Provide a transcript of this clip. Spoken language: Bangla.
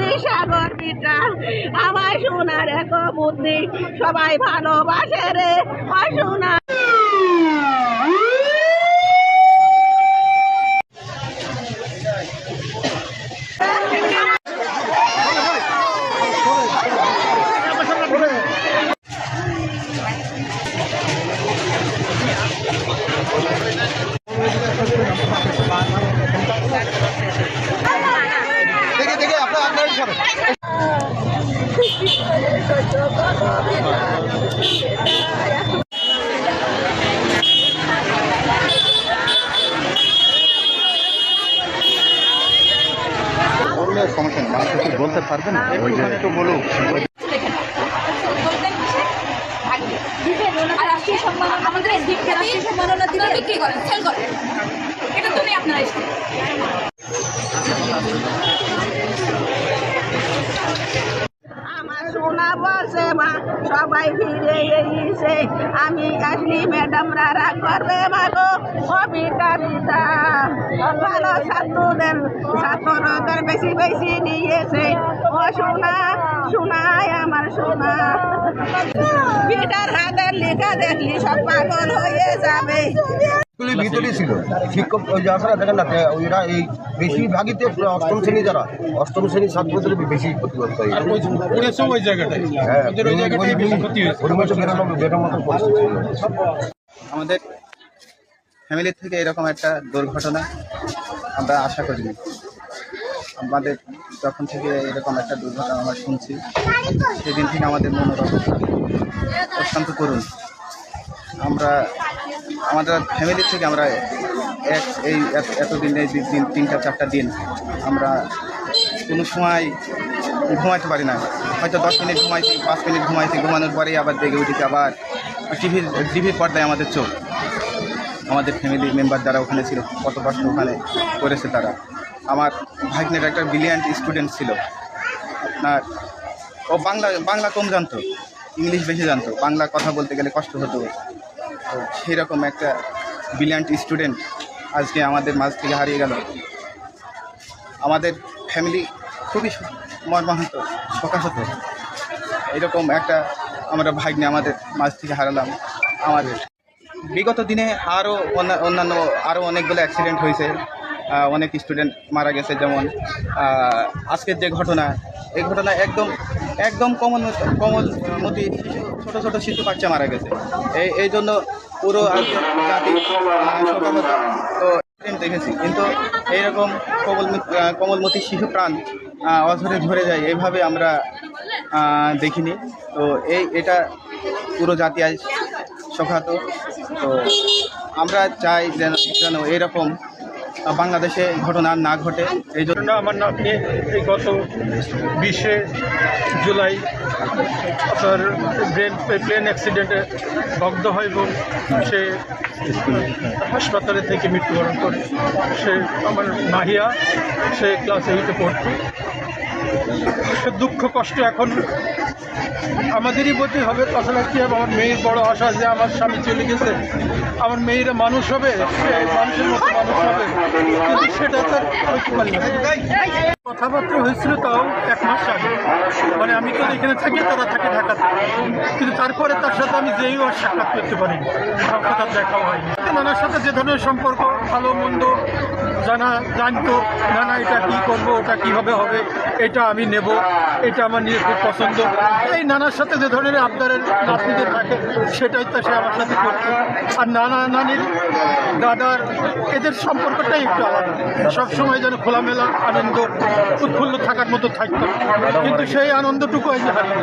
বুদ্ধি সাগর পিতা আমার সোনার এক বুদ্ধি সবাই ভালোবাসে রে। সোনা দেখে দেখে আপনার আপনার সবাই বললে সমস্যা নেই। বলতে পারবে না। ওই যে একটু সম্মাননা আমাদের রাষ্ট্রীয় সম্মাননা দিলে বিক্রি করেন সেল করেন এটা তুমি আপনারা এসে বলছে মা, সবাই ফিরে এসে। আমি আসলি ম্যাডামরা রাগ করবে মা গো কবিতা বিতা ভালো ছাত্রদের ছাত্রদের বেশি বেশি নিয়েছে ও সোনা সোনায় আমার সোনা। পিটার হাতের লেখা দেখলি, সব পাগল হয়ে যাবে। স্কুলের ভিতরেই ছিল। শিক্ষক ওই যে আসলে দেখেন না ওইরা এই বেশিরভাগই তো অষ্টম শ্রেণি যারা অষ্টম শ্রেণির ছাত্রদের বেশি ক্ষতিগ্রস্ত হ্যাঁ ওর পরিস্থিতি আমাদের ফ্যামিলির থেকে এরকম একটা দুর্ঘটনা আমরা আশা করিনি আমাদের যখন থেকে এরকম একটা দুর্ঘটনা আমরা শুনছি সেদিন থেকে আমাদের মনোরম অত্যন্ত করুন। আমরা আমাদের ফ্যামিলির থেকে আমরা এক, এই এত- এতদিন, এই দিন তিনটা, চারটা দিন আমরা কোনো সময় ঘুমাইতে পারি না। হয়তো দশ মিনিট ঘুমাইছি, পাঁচ মিনিট ঘুমাইছি, ঘুমানোর পরেই আবার জেগে উঠেছি, আবার টিভির টিভির পর্দায় আমাদের চোখ। আমাদের ফ্যামিলি মেম্বার যারা ওখানে ছিল, কত কষ্ট ওখানে করেছে তারা। আমার ভাগ্নের একটা ব্রিলিয়ান্ট স্টুডেন্ট ছিল। আপনার, ও বাংলা বাংলা কম জানতো, ইংলিশ বেশি জানতো, বাংলা কথা বলতে গেলে কষ্ট হতো। তো সেরকম একটা ব্রিলিয়ান্ট স্টুডেন্ট আজকে আমাদের মাঝ থেকে হারিয়ে গেল। আমাদের ফ্যামিলি খুবই মর্মাহত শোকাহত এরকম একটা আমরা ভাগ্নে আমাদের মাঝ থেকে হারালাম আমাদের। বিগত দিনে আরও অন্যান্য আরও অনেকগুলো অ্যাক্সিডেন্ট হয়েছে। অনেক স্টুডেন্ট মারা গেছে যেমন আজকের যে ঘটনা, এই ঘটনা একদম একদম কমল কমলমতি ছোটো ছোটো শিশু বাচ্চা মারা গেছে। এই এই জন্য পুরো জাতি দেখেছি। কিন্তু এইরকম কমল কমলমতি শিশু প্রাণ অধরে ঝরে যায় এভাবে আমরা দেখিনি। তো এই এটা পুরো জাতি আজ শোকাহত তো আমরা চাই যেন যেন এরকম আহ, বাংলাদেশে ঘটনা না ঘটে, এই জন্য আমার নামে এই গত বিশে জুলাই আপনার ব্রেন প্লেন অ্যাক্সিডেন্টে দগ্ধ হয় এবং সে হাসপাতালে থেকে মৃত্যুবরণ করে। সে আমার মাহিয়া, সে ক্লাস এইটে পড়তো। দুঃখ, কষ্ট এখন আমাদেরই বলতে হবে। তাছাড়া কি হবে? আমার মেয়ের বড় আশা যে আমার স্বামী চলে গেছে। আমার মেয়েরা মানুষ হবে মানুষের মতো মানুষ হবে। কিন্তু সেটা তো কথাবার্তা হয়েছিল তাও এক মাস আগে। মানে আমি তো এখানে থাকি, তারা থাকে ঢাকাতে। কিন্তু তারপরে তার সাথে আমি যেই আর সাক্ষাৎ করতে পারি আমার কথা দেখাও হয়নি। নানার সাথে যে ধরনের সম্পর্ক, ভালো, মন্দ, জানা, জানতো, নানা এটা কি করব, ওটা কীভাবে হবে? এটা আমি নেব, এটা আমার নিজের খুব পছন্দ। এই নানার সাথে যে ধরনের আবদারের নাতনিদের থাকে, সেটাই তো সে আমার সাথে করছে। আর নানা নানির দাদার, এদের সম্পর্কটাই একটু আলাদা। সবসময় যেন খোলামেলা, আনন্দ, উৎফুল্ল থাকার মতো থাকতো। কিন্তু সেই আনন্দটুকু আজ হারিয়ে।